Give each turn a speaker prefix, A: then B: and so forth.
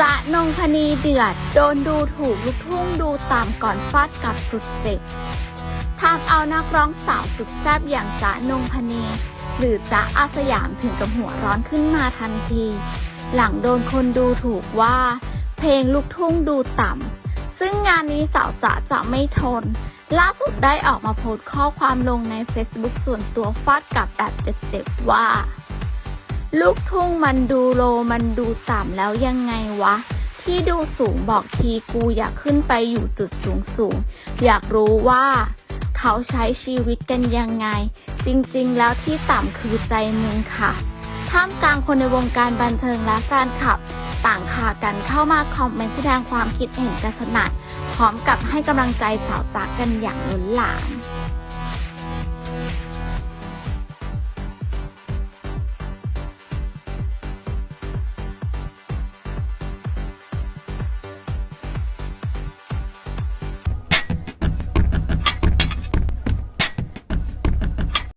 A: จะนงพนีเดือด โดนดูถูกลูกทุ่งดูต่ำก่อนฟาดกับสุดเจ็บทำเอานักร้องสาวสุดแซ่บอย่างจ๊ะนงพนี หรือจ๊ะอาสยามถึงกับหัวร้อนขึ้นมาทันที หลังโดนคนดูถูกว่า เพลงลูกทุ่งดูต่ำ ซึ่งงานนี้สาวจ๋าจะไม่ทน ล่าสุดได้ออกมาโพสต์ข้อความลงใน Facebook ส่วนตัวฟาดกับแบบเจ็บๆว่า ลูกทุ่งมันดูโลมันดูต่ำแล้วยังไงวะ ที่ดูสูงบอกทีกูอยากขึ้นไปอยู่จุดสูงสูง อยากรู้ว่า เขาใช้ชีวิตกันยังไง จริงๆ แล้วที่ต่ำคือใจมึงค่ะท่ามกลางคนในวงการบันเทิงและแฟนคลับ ต่างพากันเข้ามาคอมเมนต์แสดงความคิดเห็นกันสนั่นพร้อมกับให้กำลังใจสาวตากกันอย่างล้นหลาม